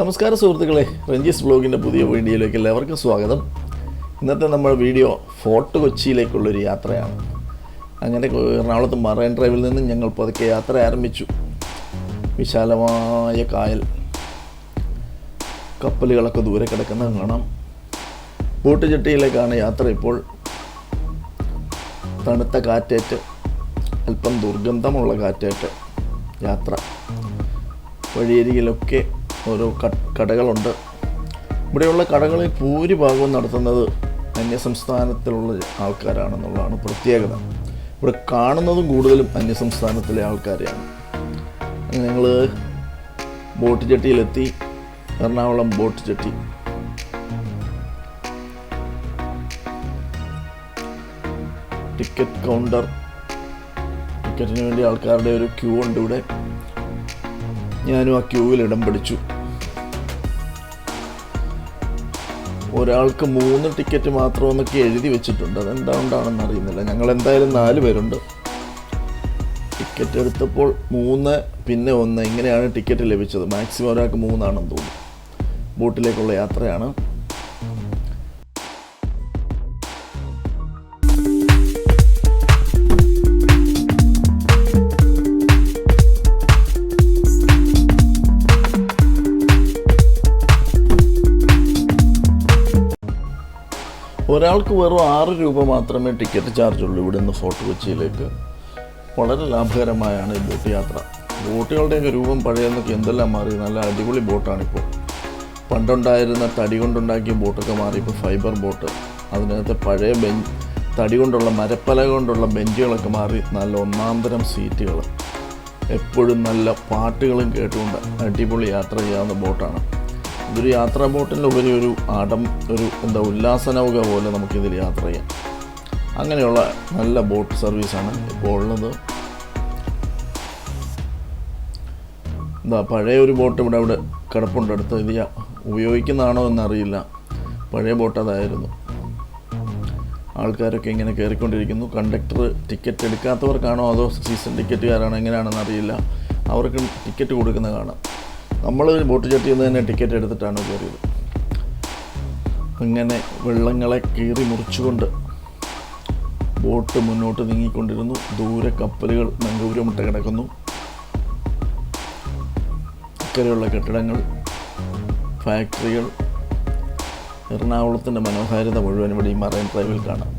നമസ്കാരം സുഹൃത്തുക്കളെ റഞ്ജീസ് ബ്ലോഗിന്റെ പുതിയ വീഡിയോയിലേക്ക് എല്ലാവർക്കും സ്വാഗതം. ഇന്നത്തെ നമ്മുടെ വീഡിയോ ഫോർട്ട് കൊച്ചിയിലേക്കുള്ളൊരു യാത്രയാണ്. അങ്ങനെ എറണാകുളത്ത് മറൈൻ ഡ്രൈവിൽ നിന്നും ഞങ്ങൾ പതുക്കെ യാത്ര ആരംഭിച്ചു. വിശാലമായ കായൽ. കപ്പലുകളൊക്കെ ദൂരെ കിടക്കുന്ന കാണാം. ബോട്ട് ജെട്ടിയിലേക്കാണ് യാത്ര ഇപ്പോൾ. തണുത്ത കാറ്റേറ്റ് അല്പം ദുർഗന്ധമുള്ള കാറ്റേറ്റ് യാത്ര. വഴിയരികിലൊക്കെ ഓരോ കടകളുണ്ട്. ഇവിടെയുള്ള കടകളിൽ ഭൂരിഭാഗവും നടത്തുന്നത് അന്യസംസ്ഥാനത്തിലുള്ള ആൾക്കാരാണെന്നുള്ളതാണ് പ്രത്യേകത. ഇവിടെ കാണുന്നതും കൂടുതലും അന്യസംസ്ഥാനത്തിലെ ആൾക്കാരെയാണ്. ഞങ്ങൾ boat ചട്ടിയിലെത്തി Ernakulam boat jetty ticket counter. ടിക്കറ്റിന് വേണ്ടി ആൾക്കാരുടെ ഒരു ക്യൂ ഉണ്ട് ഇവിടെ ഞാനും ആ ക്യൂവിൽ ഇടം പിടിച്ചു. ഒരാൾക്ക് മൂന്ന് ടിക്കറ്റ് മാത്രമെന്നൊക്കെ എഴുതി വെച്ചിട്ടുണ്ട്. അതെന്തുകൊണ്ടാണെന്ന് അറിയുന്നില്ല. ഞങ്ങൾ എന്തായാലും നാല് പേരുണ്ട്. ടിക്കറ്റ് എടുത്തപ്പോൾ മൂന്ന് പിന്നെ ഒന്ന്. ഇങ്ങനെയാണ് ടിക്കറ്റ് ലഭിച്ചത്. മാക്സിമം ഒരാൾക്ക് മൂന്നാണെന്ന് തോന്നുന്നു. ബോട്ടിലേക്കുള്ള യാത്രയാണ്. ഒരാൾക്ക് വെറും ആറ് രൂപ മാത്രമേ ടിക്കറ്റ് ചാർജ് ഉള്ളൂ ഇവിടെ നിന്ന് ഫോർട്ട് കൊച്ചിയിലേക്ക്. വളരെ ലാഭകരമായാണ് ഈ ബോട്ട് യാത്ര. ബോട്ടുകളുടെയൊക്കെ രൂപം പഴയെന്നൊക്കെ എന്തെല്ലാം മാറി? നല്ല അടിപൊളി ബോട്ടാണിപ്പോൾ. പണ്ടുണ്ടായിരുന്ന തടി കൊണ്ടുണ്ടാക്കിയ ബോട്ടൊക്കെ മാറി ഇപ്പോൾ ഫൈബർ ബോട്ട് അതിനകത്ത് പഴയ ബെഞ്ച് തടി കൊണ്ടുള്ള മരപ്പല കൊണ്ടുള്ള ബെഞ്ചുകളൊക്കെ മാറി നല്ല ഒന്നാം തരം സീറ്റുകൾ. എപ്പോഴും നല്ല പാട്ടുകളും കേട്ടുകൊണ്ട് അടിപൊളി യാത്ര ചെയ്യാവുന്ന ബോട്ടാണ്. ഇതൊരു യാത്രാ ബോട്ടിന്റെ ഉപരി ഒരു ആടം ഒരു എന്താ ഉല്ലാസനൗക പോലെ നമുക്കിതിൽ യാത്ര ചെയ്യാം. അങ്ങനെയുള്ള നല്ല ബോട്ട് സർവീസാണ് ഇപ്പോൾ ഉള്ളത്. എന്താ പഴയ ഒരു ബോട്ട് ഇവിടെ ഇവിടെ കിടപ്പുണ്ട്. അടുത്ത് ഇത് ഉപയോഗിക്കുന്നതാണോ എന്നറിയില്ല. പഴയ ബോട്ട് അതായിരുന്നു. ആൾക്കാരൊക്കെ ഇങ്ങനെ കയറിക്കൊണ്ടിരിക്കുന്നു. കണ്ടക്ടർ ടിക്കറ്റ് എടുക്കാത്തവർക്കാണോ അതോ സീസൺ ടിക്കറ്റുകാരാണോ എങ്ങനെയാണെന്ന് അറിയില്ല. അവർക്ക് ടിക്കറ്റ് കൊടുക്കുന്ന കാണാം. നമ്മൾ ബോട്ട് ചട്ടിയിൽ നിന്ന് തന്നെ ടിക്കറ്റ് എടുത്തിട്ടാണ് കയറിയത്. അങ്ങനെ വെള്ളങ്ങളെ കീറി മുറിച്ചുകൊണ്ട് ബോട്ട് മുന്നോട്ട് നീങ്ങിക്കൊണ്ടിരുന്നു. ദൂരെ കപ്പലുകൾ നങ്കൂരമിട്ട് കിടക്കുന്നു. ഇക്കരെയുള്ള കെട്ടിടങ്ങൾ ഫാക്ടറികൾ എറണാകുളത്തിന്റെ മനോഹാരിത മുഴുവൻ ഇവിടെ ഈ മറൈൻ ഡ്രൈവിൽ കാണാം.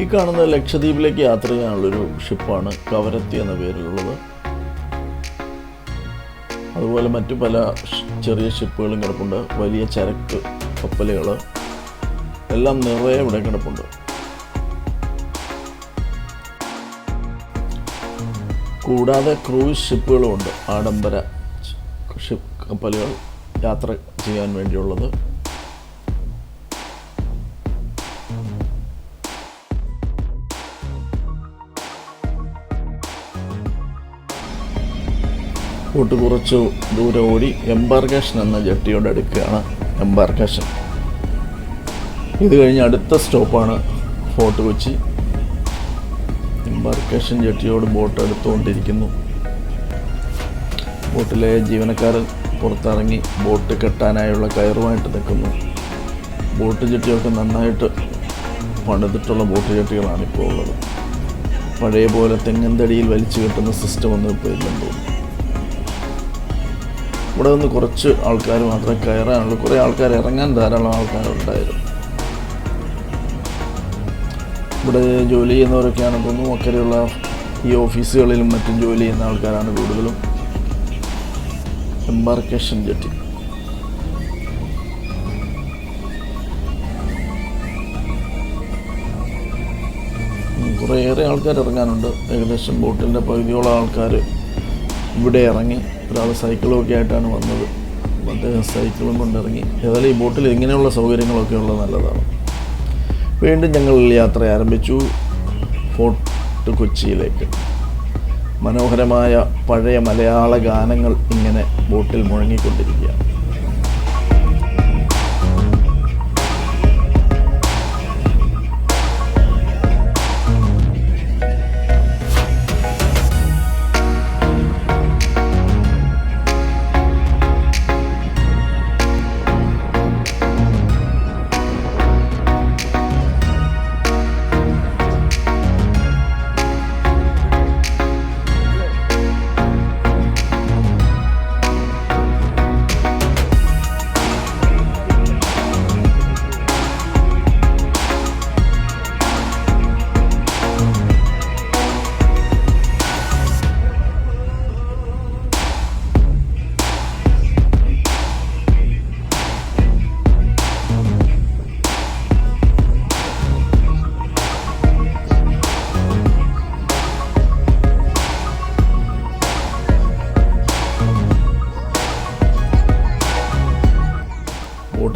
ഈ കാണുന്ന ലക്ഷദ്വീപിലേക്ക് യാത്ര ചെയ്യാനുള്ളൊരു ഷിപ്പാണ് കവരത്തി എന്ന പേരിലുള്ളത്. അതുപോലെ മറ്റു പല ചെറിയ ഷിപ്പുകളും കിടപ്പുണ്ട്. വലിയ ചരക്ക് കപ്പലുകൾ എല്ലാം നിറയെ ഇവിടെ കിടപ്പുണ്ട്. കൂടാതെ ക്രൂയിസ് ഷിപ്പുകളും ഉണ്ട് ആഡംബര ഷിപ്പ് കപ്പലുകൾ യാത്ര ചെയ്യാൻ വേണ്ടിയുള്ളത്. ബോട്ട് കുറച്ച് ദൂരം ഓടി എംബാർക്കേഷൻ എന്ന ജെട്ടിയോട് അടുക്കുകയാണ് എംബാർക്കേഷൻ. ഇത് കഴിഞ്ഞ് അടുത്ത സ്റ്റോപ്പാണ് ഫോർട്ട് കൊച്ചി. എംബാർക്കേഷൻ ജെട്ടിയോട് ബോട്ട് എടുത്തുകൊണ്ടിരിക്കുന്നു. ബോട്ടിലെ ജീവനക്കാരൻ പുറത്തിറങ്ങി ബോട്ട് കെട്ടാനായുള്ള കയറുമായിട്ട് നിൽക്കുന്നു. ബോട്ട് ജെട്ടിയൊക്കെ നന്നായിട്ട് പണിതിട്ടുള്ള ബോട്ട് ജെട്ടികളാണ് ഇപ്പോൾ ഉള്ളത്. പഴയ പോലെ തെങ്ങന്തടിയിൽ വലിച്ചു കെട്ടുന്ന സിസ്റ്റം ഒന്നും ഇപ്പോൾ ഇല്ലെന്ന് തോന്നുന്നു. ഇവിടെ നിന്ന് കുറച്ച് ആൾക്കാർ മാത്രമേ കയറാനുള്ളൂ കുറേ ആൾക്കാർ ഇറങ്ങാൻ ധാരാളം ആൾക്കാരുണ്ടായിരുന്നു ഇവിടെ ജോലി ചെയ്യുന്നവരൊക്കെയാണ് തോന്നുന്നു അക്കരെയുള്ള ഈ ഓഫീസുകളിലും മറ്റും ജോലി ചെയ്യുന്ന ആൾക്കാരാണ് കൂടുതലും. എംബാർക്കേഷൻ ജെറ്റി കുറേ കുറേയേറെ ആൾക്കാർ ഇറങ്ങാനുണ്ട്. ഏകദേശം ബോട്ടിന്റെ പകുതിയോളം ആൾക്കാർ ഇവിടെ ഇറങ്ങി ഒരാൾ സൈക്കിളൊക്കെ ആയിട്ടാണ് വന്നത്. അദ്ദേഹം സൈക്കിളും കൊണ്ടിറങ്ങി. ഏതായാലും ഈ ബോട്ടിൽ ഇങ്ങനെയുള്ള സൗകര്യങ്ങളൊക്കെ ഉള്ളത് നല്ലതാണ്. വീണ്ടും ഞങ്ങൾ യാത്ര ആരംഭിച്ചു. ഫോർട്ട് കൊച്ചിയിലേക്ക്. മനോഹരമായ പഴയ മലയാള ഗാനങ്ങൾ ഇങ്ങനെ ബോട്ടിൽ മുഴങ്ങിക്കൊണ്ടിരിക്കുകയാണ്.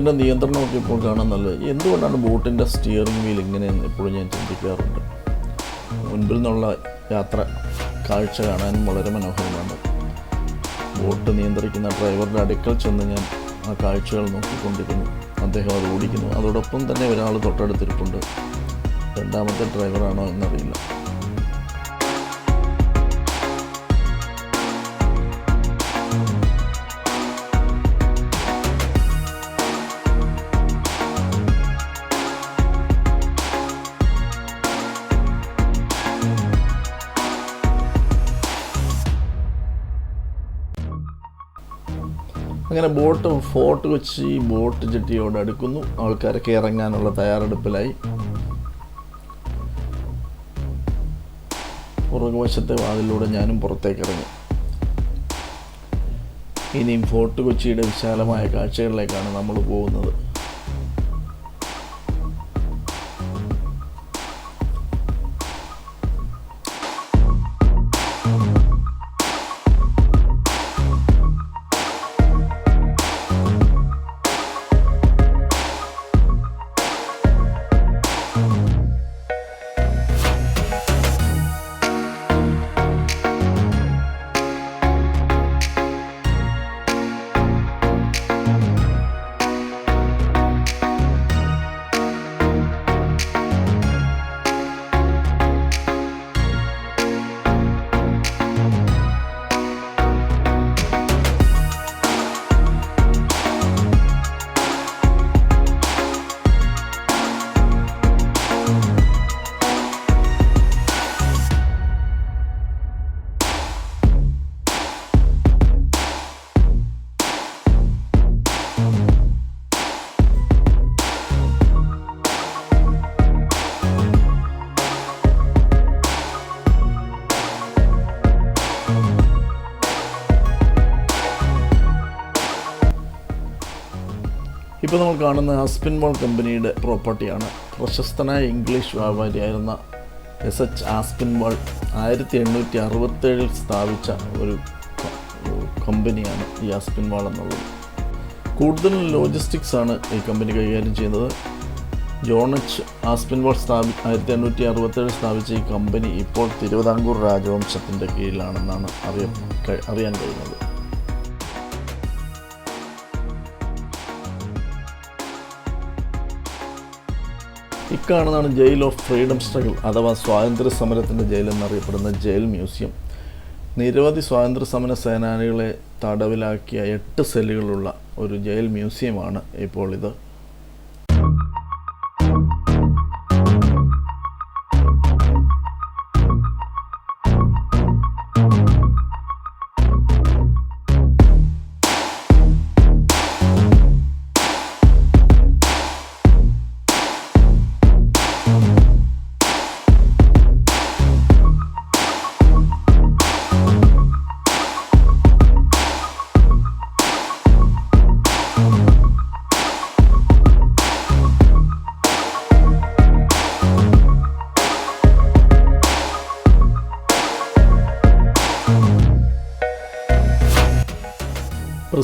ബോട്ടിന്റെ നിയന്ത്രണമൊക്കെ ഇപ്പോൾ കാണാൻ നല്ലത്. എന്തുകൊണ്ടാണ് ബോട്ടിന്റെ സ്റ്റിയറിംഗ് വീൽ ഇങ്ങനെയെന്ന് എപ്പോഴും ഞാൻ ചിന്തിക്കാറുണ്ട്? മുൻപിൽ നിന്നുള്ള യാത്ര കാഴ്ച കാണാൻ വളരെ മനോഹരമാണ്. ബോട്ട് നിയന്ത്രിക്കുന്ന ഡ്രൈവറുടെ അടുക്കൽ ചെന്ന് ഞാൻ ആ കാഴ്ചകൾ നോക്കിക്കൊണ്ടിരുന്നു. അദ്ദേഹം അത് ഓടിക്കുന്നു. അതോടൊപ്പം തന്നെ ഒരാൾ തൊട്ടടുത്തിരിപ്പുണ്ട്. രണ്ടാമത്തെ ഡ്രൈവറാണോ എന്നറിയില്ല. അങ്ങനെ ബോട്ട് ഫോർട്ട് കൊച്ചി ബോട്ട് ജെട്ടിയോട് അടുക്കുന്നു. ആൾക്കാരൊക്കെ ഇറങ്ങാനുള്ള തയ്യാറെടുപ്പിലായി. പുറകുവശത്തെ വാതിലൂടെ ഞാനും പുറത്തേക്ക് ഇറങ്ങി ഇനിയും ഫോർട്ട് കൊച്ചിയുടെ വിശാലമായ കാഴ്ചകളിലേക്കാണ് നമ്മൾ പോകുന്നത്. ഇപ്പോൾ നമ്മൾ കാണുന്ന ആസ്പിൻമോൾ കമ്പനിയുടെ പ്രോപ്പർട്ടിയാണ് പ്രശസ്തനായ ഇംഗ്ലീഷ് വ്യാപാരിയായിരുന്ന എസ് എച്ച് ആസ്പിൻമോൾ ആയിരത്തി എണ്ണൂറ്റി അറുപത്തേഴിൽ സ്ഥാപിച്ച ഒരു കമ്പനിയാണ് ഈ ആസ്പിൻമോൾ എന്നുള്ളത്. കൂടുതൽ ലോജിസ്റ്റിക്സ് ആണ് ഈ കമ്പനി കൈകാര്യം ചെയ്യുന്നത്. ജോൺ എച്ച് ആസ്പിൻവാൾ സ്ഥാപി ആയിരത്തി എണ്ണൂറ്റി അറുപത്തേഴ് സ്ഥാപിച്ച ഈ കമ്പനി ഇപ്പോൾ തിരുവിതാംകൂർ രാജവംശത്തിന്റെ കീഴിലാണെന്നാണ് അറിയ അറിയാൻ കഴിയുന്നത്. ഇക്കാണുന്നതാണ് ജയിൽ ഓഫ് ഫ്രീഡം സ്ട്രഗിൾ അഥവാ സ്വാതന്ത്ര്യ സമരത്തിന്റെ ജയിൽ എന്നറിയപ്പെടുന്ന ജയിൽ മ്യൂസിയം. നിരവധി സ്വാതന്ത്ര്യ സമര സേനാനികളെ തടവിലാക്കിയ എട്ട് സെല്ലുകളുള്ള ഒരു ജയിൽ മ്യൂസിയമാണ് ഇപ്പോൾ ഇത്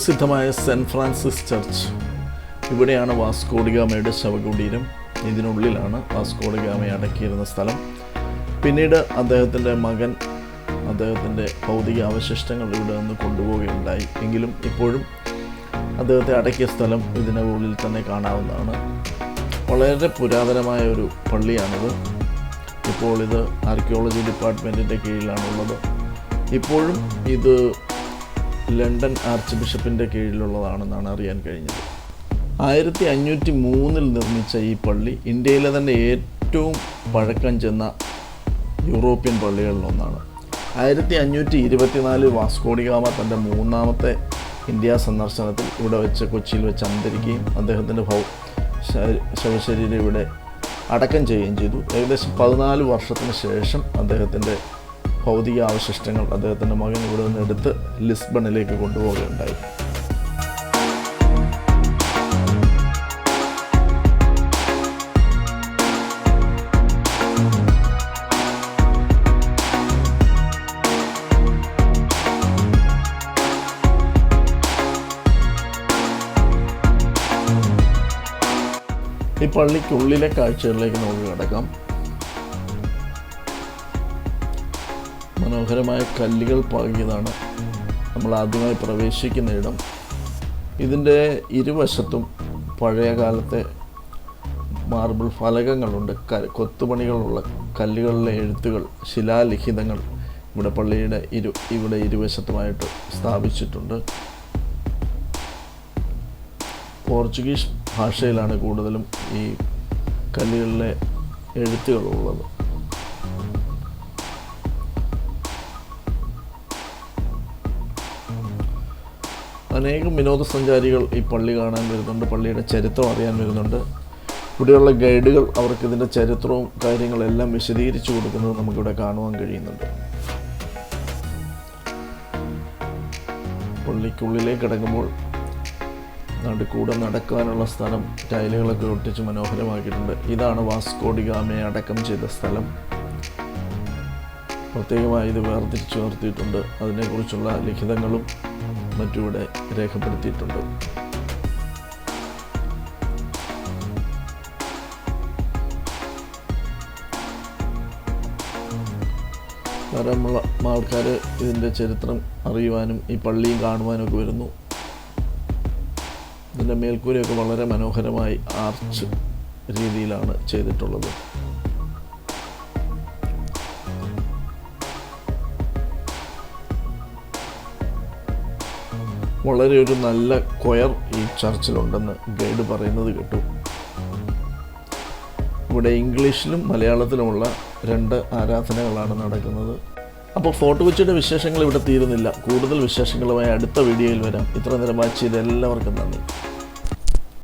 പ്രസിദ്ധമായ സെന്റ് ഫ്രാൻസിസ് ചർച്ച്. ഇവിടെയാണ് വാസ്കോഡിഗാമയുടെ ശവകുടീരം. ഇതിനുള്ളിലാണ് വാസ്കോഡിഗാമയെ അടക്കിയിരുന്ന സ്ഥലം. പിന്നീട് അദ്ദേഹത്തിന്റെ മകൻ അദ്ദേഹത്തിന്റെ ഭൗതിക അവശിഷ്ടങ്ങൾ ഇവിടെ നിന്ന് കൊണ്ടുപോവുകയുണ്ടായി. എങ്കിലും ഇപ്പോഴും അദ്ദേഹത്തെ അടക്കിയ സ്ഥലം ഇതിനുള്ളിൽ തന്നെ കാണാവുന്നതാണ്. വളരെ പുരാതനമായ ഒരു പള്ളിയാണിത്. ഇപ്പോൾ ഇത് ആർക്കിയോളജി ഡിപ്പാർട്ട്മെന്റിന്റെ കീഴിലാണുള്ളത്. ഇപ്പോഴും ഇത് ലണ്ടൻ ആർച്ച് ബിഷപ്പിന്റെ കീഴിലുള്ളതാണെന്നാണ് അറിയാൻ കഴിഞ്ഞത്. ആയിരത്തി അഞ്ഞൂറ്റി മൂന്നിൽ നിർമ്മിച്ച ഈ പള്ളി ഇന്ത്യയിലെ തന്നെ ഏറ്റവും പഴക്കം ചെന്ന യൂറോപ്യൻ പള്ളികളിലൊന്നാണ്. ആയിരത്തി അഞ്ഞൂറ്റി ഇരുപത്തിനാലിൽ വാസ്കോഡിഗാമ തന്റെ മൂന്നാമത്തെ ഇന്ത്യ സന്ദർശനത്തിൽ ഇവിടെ വെച്ച് കൊച്ചിയിൽ വെച്ച് അന്തരിക്കുകയും അദ്ദേഹത്തിന്റെ ഭൗ ശവശരീരം ഇവിടെ അടക്കം ചെയ്യുകയും ചെയ്തു. ഏകദേശം പതിനാല് വർഷത്തിന് ശേഷം അദ്ദേഹത്തിന്റെ ഭൗതിക അവശിഷ്ടങ്ങൾ അദ്ദേഹത്തിന്റെ മകൻ ഇവിടെ നിന്ന് എടുത്ത് ലിസ്ബണിലേക്ക് കൊണ്ടുപോവുകയുണ്ടായി. പള്ളിക്കുള്ളിലെ കാഴ്ചകളിലേക്ക് നമുക്ക് കിടക്കാം. മനോഹരമായ കല്ലുകൾ പാകിയതാണ് നമ്മൾ ആദ്യമായി പ്രവേശിക്കുന്ന ഇടം. ഇതിന്റെ ഇരുവശത്തും പഴയ കാലത്തെ മാർബിൾ ഫലകങ്ങളുണ്ട്. ക- കൊത്തുപണികളുള്ള കല്ലുകളിലെ എഴുത്തുകൾ ശിലാലിഖിതങ്ങൾ ഇവിടെ പള്ളിയുടെ ഇരു ഇവിടെ ഇരുവശത്തുമായിട്ട് സ്ഥാപിച്ചിട്ടുണ്ട്. പോർച്ചുഗീസ് ഭാഷയിലാണ് കൂടുതലും ഈ കല്ലുകളിലെ എഴുത്തുകളുള്ളത് അനേകം വിനോദസഞ്ചാരികൾ ഈ പള്ളി കാണാൻ വരുന്നുണ്ട്. പള്ളിയുടെ ചരിത്രം അറിയാൻ വരുന്നുണ്ട്. ഇവിടെയുള്ള ഗൈഡുകൾ അവർക്ക് ഇതിന്റെ ചരിത്രവും കാര്യങ്ങളെല്ലാം വിശദീകരിച്ചു കൊടുക്കുന്നത് നമുക്കിവിടെ കാണുവാൻ കഴിയുന്നുണ്ട്. പള്ളിക്കുള്ളിലേക്ക് കിടക്കുമ്പോൾ നടുക്കൂടെ നടക്കാനുള്ള സ്ഥലം ടൈലുകളൊക്കെ ഒട്ടിച്ച് മനോഹരമാക്കിയിട്ടുണ്ട്. ഇതാണ് വാസ്കോഡിഗാമയെ അടക്കം ചെയ്ത സ്ഥലം. പ്രത്യേകമായി ഇത് വേർതിരിച്ചു നിർത്തിയിട്ടുണ്ട്. അതിനെക്കുറിച്ചുള്ള ലിഖിതങ്ങളും മറ്റും ഇവിടെ രേഖപ്പെടുത്തിയിട്ടുണ്ട്. ധാരാളമുള്ള ആൾക്കാർ ഇതിന്റെ ചരിത്രം അറിയുവാനും ഈ പള്ളിയും കാണുവാനും ഒക്കെ വരുന്നു. ഇതിന്റെ മേൽക്കൂരയൊക്കെ വളരെ മനോഹരമായി ആർച്ച് രീതിയിലാണ് ചെയ്തിട്ടുള്ളത്. വളരെ ഒരു നല്ല കൊയർ ഈ ചർച്ചിലുണ്ടെന്ന് ഗൈഡ് പറയുന്നത് കേട്ടു. ഇവിടെ ഇംഗ്ലീഷിലും മലയാളത്തിലുമുള്ള രണ്ട് ആരാധനകളാണ് നടക്കുന്നത്. അപ്പോൾ ഫോർട്ട് കൊച്ചിയുടെ വിശേഷങ്ങൾ ഇവിടെ തീരുന്നില്ല. കൂടുതൽ വിശേഷങ്ങളുമായി അടുത്ത വീഡിയോയിൽ വരാം. ഇത്ര നേരം വായിച്ചത് എല്ലാവർക്കും നന്ദി.